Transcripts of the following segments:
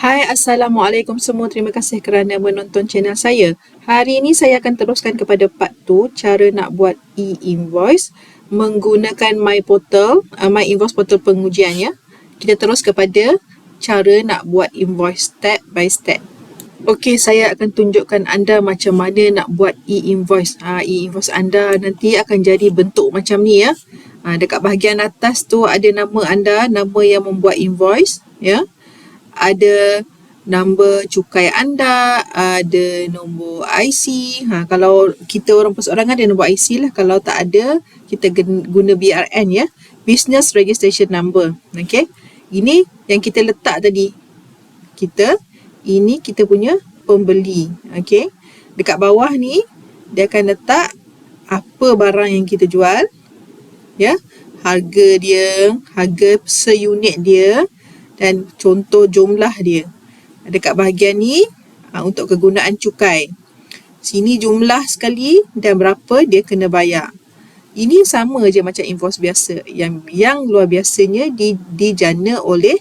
Hai Assalamualaikum semua. Terima kasih kerana menonton channel saya. Hari ini saya akan teruskan kepada part 2 cara nak buat e-invoice menggunakan My Portal, uh, My Invoice Portal pengujian ya Kita terus kepada cara nak buat invoice step by step. Okey, saya akan tunjukkan anda macam mana nak buat e-invoice. Ha, E-invoice anda nanti akan jadi bentuk macam ni ya. Ha, Dekat bahagian atas tu ada nama anda, nama yang membuat invoice ya ada nombor cukai anda, ada nombor IC. Ha, kalau kita orang perseorangan ada nombor IC lah. Kalau tak ada, kita guna BRN ya. Business Registration Number. Okay. Ini yang kita letak tadi. Kita, ini kita punya pembeli. Okay. Dekat bawah ni, dia akan letak apa barang yang kita jual. Ya. Harga dia, harga seunit dia dan contoh jumlah dia. Dekat bahagian ni ha, untuk kegunaan cukai. Sini jumlah sekali dan berapa dia kena bayar. Ini sama je macam invoice biasa. Yang yang luar biasanya di, dijana oleh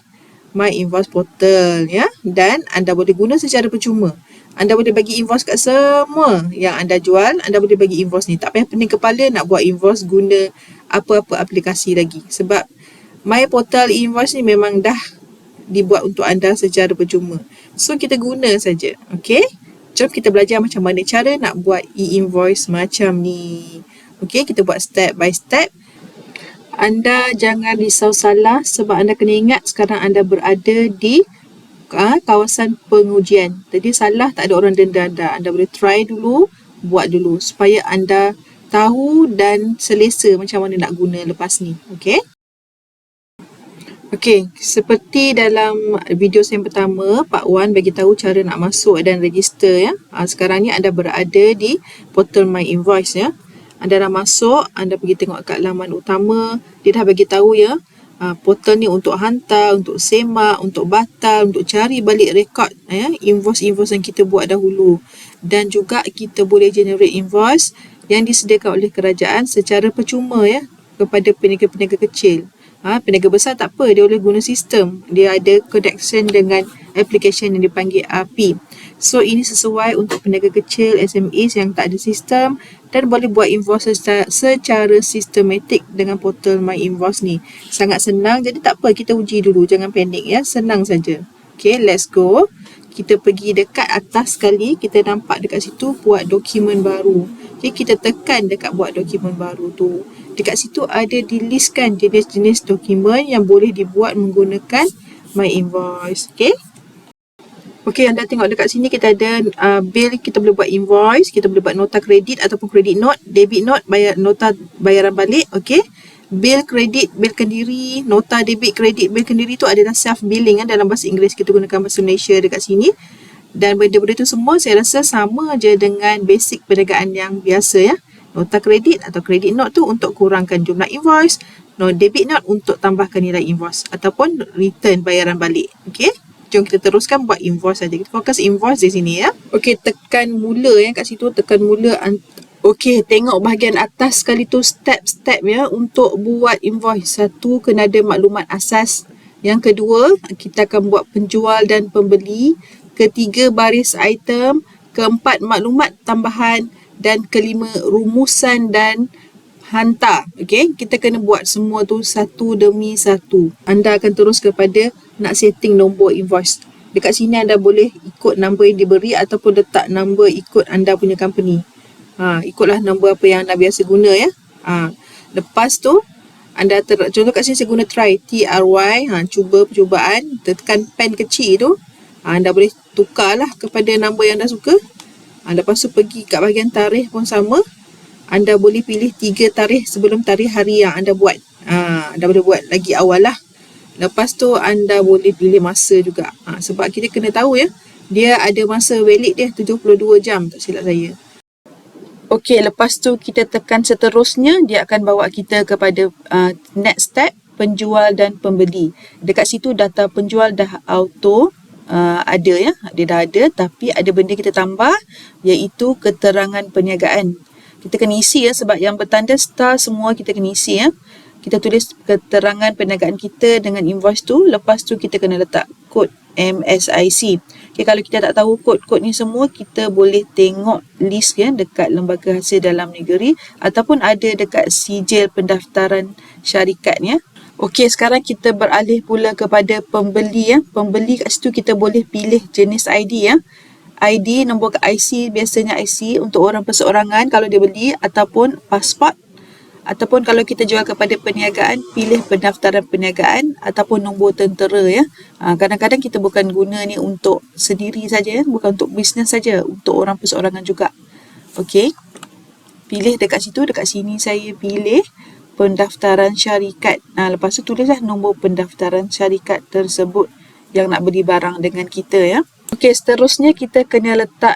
My Invoice Portal ya dan anda boleh guna secara percuma. Anda boleh bagi invoice kat semua yang anda jual, anda boleh bagi invoice ni. Tak payah pening kepala nak buat invoice guna apa-apa aplikasi lagi. Sebab My Portal invoice ni memang dah dibuat untuk anda secara percuma. So kita guna saja. Okay. Jom kita belajar macam mana cara nak buat e-invoice macam ni. Okay, kita buat step by step. Anda jangan risau salah sebab anda kena ingat sekarang anda berada di uh, kawasan pengujian. Jadi salah tak ada orang denda anda. Anda boleh try dulu, buat dulu supaya anda tahu dan selesa macam mana nak guna lepas ni. Okay. Okey, seperti dalam video saya yang pertama, Pak Wan bagi tahu cara nak masuk dan register ya. Ha, sekarang ni anda berada di portal My Invoice ya. Anda dah masuk, anda pergi tengok kat laman utama, dia dah bagi tahu ya. Ha, portal ni untuk hantar, untuk semak, untuk batal, untuk cari balik rekod ya, invoice-invoice yang kita buat dahulu. Dan juga kita boleh generate invoice yang disediakan oleh kerajaan secara percuma ya kepada peniaga-peniaga kecil. Ha, peniaga besar tak apa, dia boleh guna sistem. Dia ada connection dengan application yang dipanggil API. So ini sesuai untuk peniaga kecil, SMEs yang tak ada sistem dan boleh buat invoice secara, secara sistematik dengan portal My Invoice ni. Sangat senang, jadi tak apa kita uji dulu, jangan panik ya, senang saja. Okay, let's go. Kita pergi dekat atas sekali, kita nampak dekat situ buat dokumen baru. Okay, kita tekan dekat buat dokumen baru tu dekat situ ada dilistkan jenis-jenis dokumen yang boleh dibuat menggunakan My Invoice. Okay. Okay, anda tengok dekat sini kita ada uh, bill, kita boleh buat invoice, kita boleh buat nota kredit ataupun kredit note, debit note, bayar nota bayaran balik. Okay. Bill kredit, bill kendiri, nota debit kredit, bill kendiri tu adalah self billing kan dalam bahasa Inggeris kita gunakan bahasa Malaysia dekat sini. Dan benda-benda tu semua saya rasa sama je dengan basic perniagaan yang biasa ya nota kredit atau kredit note tu untuk kurangkan jumlah invoice, no debit note untuk tambahkan nilai invoice ataupun return bayaran balik. Okey. Jom kita teruskan buat invoice saja. Kita fokus invoice di sini ya. Okey, tekan mula ya kat situ, tekan mula Okey, tengok bahagian atas sekali tu step-step ya untuk buat invoice. Satu kena ada maklumat asas. Yang kedua, kita akan buat penjual dan pembeli. Ketiga, baris item. Keempat, maklumat tambahan dan kelima rumusan dan hantar. Okey, kita kena buat semua tu satu demi satu. Anda akan terus kepada nak setting nombor invoice. Dekat sini anda boleh ikut nombor yang diberi ataupun letak nombor ikut anda punya company. Ha, ikutlah nombor apa yang anda biasa guna ya. Ha, lepas tu anda ter contoh kat sini saya guna try T R Y ha cuba percubaan tekan pen kecil tu ha, anda boleh tukarlah kepada nombor yang anda suka Ha, lepas tu pergi kat bahagian tarikh pun sama. Anda boleh pilih tiga tarikh sebelum tarikh hari yang anda buat. Ha, anda boleh buat lagi awal lah. Lepas tu anda boleh pilih masa juga. Ha, sebab kita kena tahu ya. Dia ada masa valid dia 72 jam tak silap saya. Okey, lepas tu kita tekan seterusnya. Dia akan bawa kita kepada uh, next step penjual dan pembeli. Dekat situ data penjual dah auto uh, ada ya. Dia dah ada tapi ada benda kita tambah iaitu keterangan perniagaan. Kita kena isi ya sebab yang bertanda star semua kita kena isi ya. Kita tulis keterangan perniagaan kita dengan invoice tu lepas tu kita kena letak kod MSIC okay, kalau kita tak tahu kod-kod ni semua kita boleh tengok list ya dekat lembaga hasil dalam negeri ataupun ada dekat sijil pendaftaran syarikat ya Okey, sekarang kita beralih pula kepada pembeli ya. Pembeli kat situ kita boleh pilih jenis ID ya. ID, nombor IC, biasanya IC untuk orang perseorangan kalau dia beli ataupun pasport ataupun kalau kita jual kepada perniagaan, pilih pendaftaran perniagaan ataupun nombor tentera ya. Ha, kadang-kadang kita bukan guna ni untuk sendiri saja ya, bukan untuk bisnes saja, untuk orang perseorangan juga. Okey. Pilih dekat situ, dekat sini saya pilih pendaftaran syarikat. Ha, lepas tu tulislah nombor pendaftaran syarikat tersebut yang nak beli barang dengan kita ya. Okey, seterusnya kita kena letak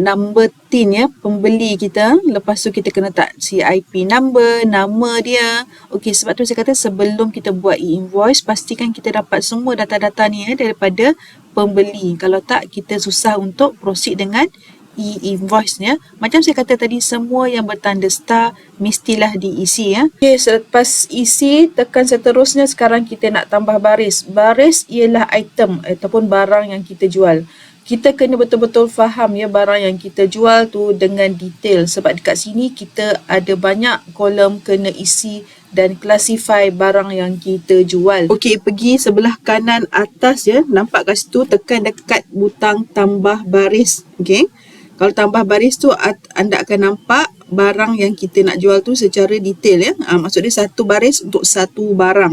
number tin ya, pembeli kita. Lepas tu kita kena letak CIP number, nama dia. Okey, sebab tu saya kata sebelum kita buat e-invoice, pastikan kita dapat semua data-data ni ya daripada pembeli. Kalau tak, kita susah untuk proceed dengan e-invoice ya. Macam saya kata tadi semua yang bertanda star mestilah diisi ya. Okey, selepas isi tekan seterusnya sekarang kita nak tambah baris. Baris ialah item ataupun barang yang kita jual. Kita kena betul-betul faham ya barang yang kita jual tu dengan detail sebab dekat sini kita ada banyak kolom kena isi dan classify barang yang kita jual. Okey, pergi sebelah kanan atas ya. Nampak kat situ tekan dekat butang tambah baris. Okey. Kalau tambah baris tu anda akan nampak barang yang kita nak jual tu secara detail ya. Ha, maksud dia satu baris untuk satu barang.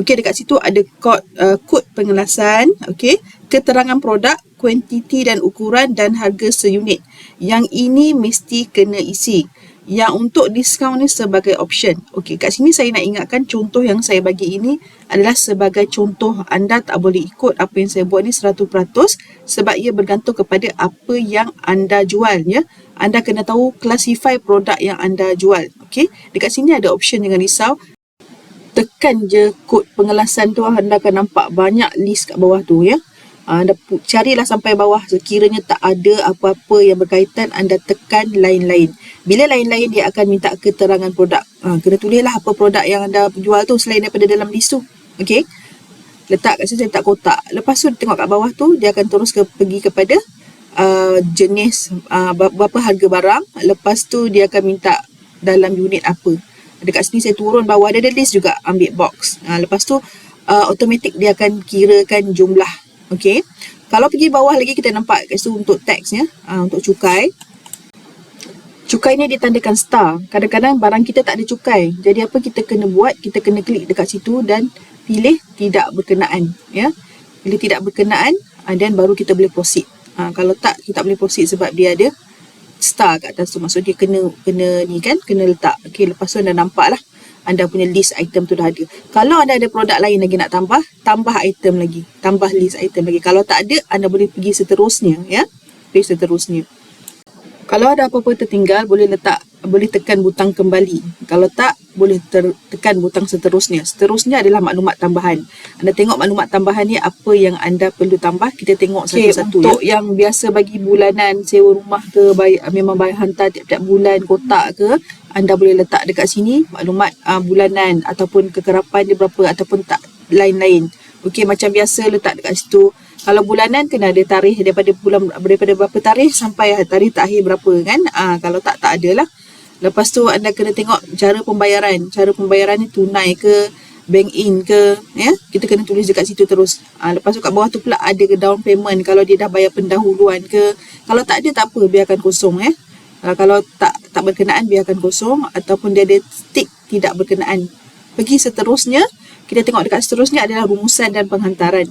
Okey dekat situ ada kod uh, kod pengelasan, okey, keterangan produk, kuantiti dan ukuran dan harga seunit. Yang ini mesti kena isi yang untuk diskaun ni sebagai option. Okey, kat sini saya nak ingatkan contoh yang saya bagi ini adalah sebagai contoh. Anda tak boleh ikut apa yang saya buat ni 100% sebab ia bergantung kepada apa yang anda jual ya. Anda kena tahu classify produk yang anda jual. Okey, dekat sini ada option jangan risau. Tekan je kod pengelasan tu anda akan nampak banyak list kat bawah tu ya. Anda carilah sampai bawah sekiranya tak ada apa-apa yang berkaitan anda tekan lain-lain. Bila lain-lain dia akan minta keterangan produk. Ha, kena tulislah apa produk yang anda jual tu selain daripada dalam list tu. Okey. Letak kat situ letak kotak. Lepas tu tengok kat bawah tu dia akan terus ke, pergi kepada uh, jenis uh, berapa harga barang. Lepas tu dia akan minta dalam unit apa. Dekat sini saya turun bawah ada list juga ambil box. Ha, lepas tu uh, automatic dia akan kirakan jumlah Okey. Kalau pergi bawah lagi kita nampak kat situ untuk tax ya, uh, untuk cukai. Cukai ni ditandakan star. Kadang-kadang barang kita tak ada cukai. Jadi apa kita kena buat? Kita kena klik dekat situ dan pilih tidak berkenaan ya. Pilih tidak berkenaan uh, dan baru kita boleh proceed. Uh, kalau tak kita tak boleh proceed sebab dia ada star kat atas tu. Maksud dia kena kena ni kan, kena letak. Okey, lepas tu anda nampak lah anda punya list item tu dah ada. Kalau anda ada produk lain lagi nak tambah, tambah item lagi. Tambah list item lagi. Kalau tak ada, anda boleh pergi seterusnya. ya, Pergi seterusnya. Kalau ada apa-apa tertinggal, boleh letak, boleh tekan butang kembali. Kalau tak, boleh ter, tekan butang seterusnya. Seterusnya adalah maklumat tambahan. Anda tengok maklumat tambahan ni apa yang anda perlu tambah. Kita tengok satu-satu okay, Untuk ya. yang biasa bagi bulanan, sewa rumah ke, bayar, memang bayar hantar tiap-tiap bulan, kotak ke, anda boleh letak dekat sini maklumat uh, bulanan ataupun kekerapan dia berapa ataupun tak lain-lain. Okey macam biasa letak dekat situ. Kalau bulanan kena ada tarikh daripada bulan daripada berapa tarikh sampai tarikh terakhir berapa kan? Ah uh, kalau tak tak adalah. Lepas tu anda kena tengok cara pembayaran. Cara pembayaran ni tunai ke, bank in ke, ya. Kita kena tulis dekat situ terus. Uh, lepas tu kat bawah tu pula ada ke down payment kalau dia dah bayar pendahuluan ke. Kalau tak ada tak apa biarkan kosong eh. Uh, kalau tak tak berkenaan biarkan kosong ataupun dia ada tick tidak berkenaan. Pergi seterusnya, kita tengok dekat seterusnya adalah rumusan dan penghantaran.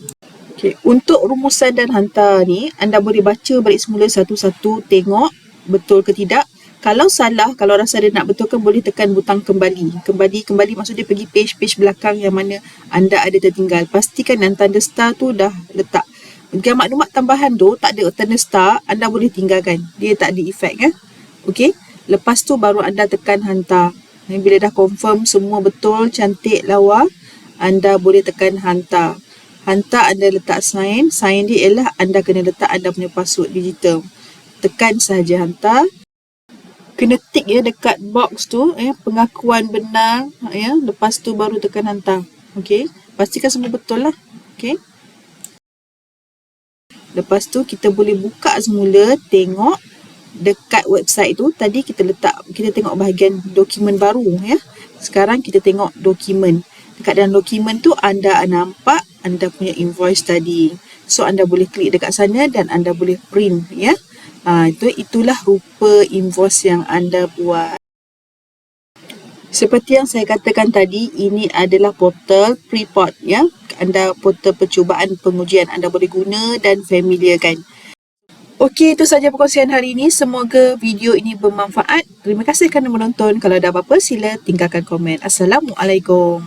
Okay. Untuk rumusan dan hantar ni, anda boleh baca balik semula satu-satu, tengok betul ke tidak. Kalau salah, kalau rasa dia nak betulkan, boleh tekan butang kembali. Kembali, kembali maksud dia pergi page-page belakang yang mana anda ada tertinggal. Pastikan yang tanda star tu dah letak. Jika maklumat tambahan tu tak ada tanda star, anda boleh tinggalkan. Dia tak ada efek. Eh? Okey. Lepas tu baru anda tekan hantar. Bila dah confirm semua betul, cantik, lawa, anda boleh tekan hantar. Hantar anda letak sign. Sign dia ialah anda kena letak anda punya password digital. Tekan sahaja hantar. Kena tick ya dekat box tu ya pengakuan benar ya lepas tu baru tekan hantar. Okey pastikan semua betul lah. Okey lepas tu kita boleh buka semula tengok dekat website tu tadi kita letak kita tengok bahagian dokumen baru ya. Sekarang kita tengok dokumen. Dekat dalam dokumen tu anda nampak anda punya invoice tadi. So anda boleh klik dekat sana dan anda boleh print ya Ha, itu itulah rupa invoice yang anda buat. Seperti yang saya katakan tadi, ini adalah portal Preport ya. Anda portal percubaan pengujian anda boleh guna dan familiarkan. Okey, itu saja perkongsian hari ini. Semoga video ini bermanfaat. Terima kasih kerana menonton. Kalau ada apa-apa, sila tinggalkan komen. Assalamualaikum.